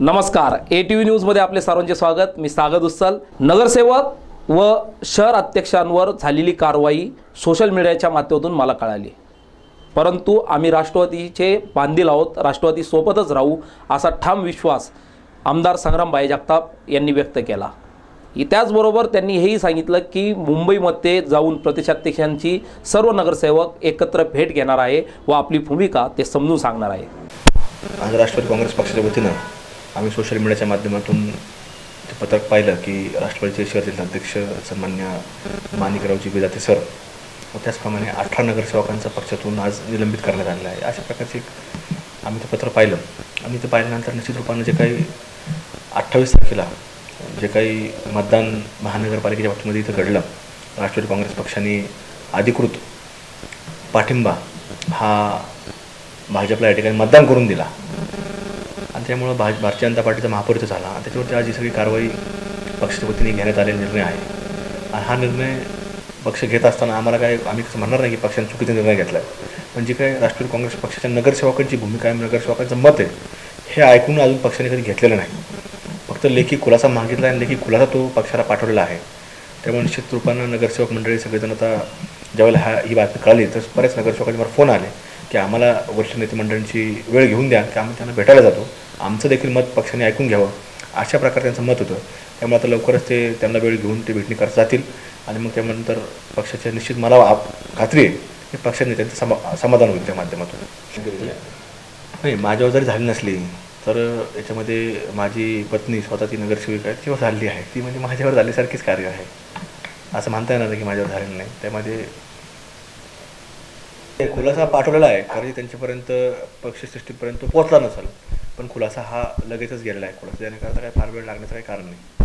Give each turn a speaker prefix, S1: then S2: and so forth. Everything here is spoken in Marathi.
S1: नमस्कार. ए टी व्ही न्यूजमध्ये आपले सर्वांचे स्वागत. मी सागर उस्सल. नगरसेवक व शहर अध्यक्षांवर झालेली कारवाई सोशल मीडियाच्या माध्यमातून मला कळाली. परंतु आम्ही राष्ट्रवादीचे बांधील आहोत. राष्ट्रवादी सोबतच राहू असा ठाम विश्वास आमदार संग्रामबाई जगताप यांनी व्यक्त केला. त्याचबरोबर त्यांनी हेही सांगितलं की मुंबईमध्ये जाऊन प्रदेशाध्यक्षांची सर्व नगरसेवक एकत्र भेट घेणार आहे व आपली भूमिका ते समजून सांगणार आहे.
S2: आज राष्ट्रवादी काँग्रेस पक्षाच्या वतीनं आम्ही सोशल मीडियाच्या माध्यमातून ते पत्रक पाहिलं की राष्ट्रवादीचे शहर अध्यक्ष सन्मान्य माणिकरावजी विजाते सर व त्याचप्रमाणे अठरा नगरसेवकांचा पक्षातून आज निलंबित करण्यात आलेला आहे. अशा प्रकारचे एक आम्ही ते पत्र पाहिलं. आणि ते पाहिल्यानंतर निश्चित रूपानं जे काही अठ्ठावीस तारखेला जे काही मतदान महानगरपालिकेच्या बाबतीमध्ये इथं घडलं राष्ट्रवादी काँग्रेस पक्षाने अधिकृत पाठिंबा हा भाजपला या ठिकाणी मतदान करून दिला. त्यामुळं भा भारतीय जनता पार्टीचा महापौर इथं झाला. त्याच्यावरती आज ही सगळी कारवाई पक्षाच्या वतीने घेण्यात आलेला निर्णय आहे. हा निर्णय पक्ष घेत असताना आम्हाला काय आम्ही कसं म्हणणार नाही की पक्षाने चुकीचा निर्णय घेतला आहे पण जी काय राष्ट्रवादी काँग्रेस पक्षाच्या नगरसेवकांची भूमिका आहे नगरसेवकांचं मत आहे हे ऐकून अजून पक्षाने कधी घेतलेलं नाही. फक्त लेखी खुलासा मागितला आणि लेखी खुलासा तो पक्षाला पाठवलेला आहे. त्यामुळे निश्चित रूपानं नगरसेवक मंडळी सगळेजण आता ज्यावेळेला हा ही बातमी कळाली तर बऱ्याच नगरसेवकांचे मला फोन आले की आम्हाला वरिष्ठ नेते मंडळींची वेळ घेऊन द्या की आम्ही त्यांना भेटायला जातो. आमचं देखील मत पक्षाने ऐकून घ्यावं. अशा प्रकारे त्यांचं मत होतं. त्यामुळे आता लवकरच ते त्यांना वेळ घेऊन ते भेटणी करत जातील. आणि मग त्यानंतर पक्षाच्या निश्चित मला खात्री आहे की पक्षाने त्यांचं समा समाधान होईल त्या माध्यमातून. नाही माझ्यावर जरी झाली नसली तर याच्यामध्ये माझी पत्नी स्वतःची नगरसेविका आहे किंवा झाली आहे. ती म्हणजे माझ्यावर झाल्यासारखीच कार्य आहे. असं म्हणता येणार नाही की माझ्यावर झालेलं नाही. त्यामध्ये खुलासा पाठवलेला आहे. कारण त्यांच्यापर्यंत पक्षसृष्टीपर्यंत पोहोचला नसेल. पण खुलासा हा लगेचच गेलेला आहे. खुलासा देण्याकरता काही फार वेळ लागण्याचं काही कारण नाही.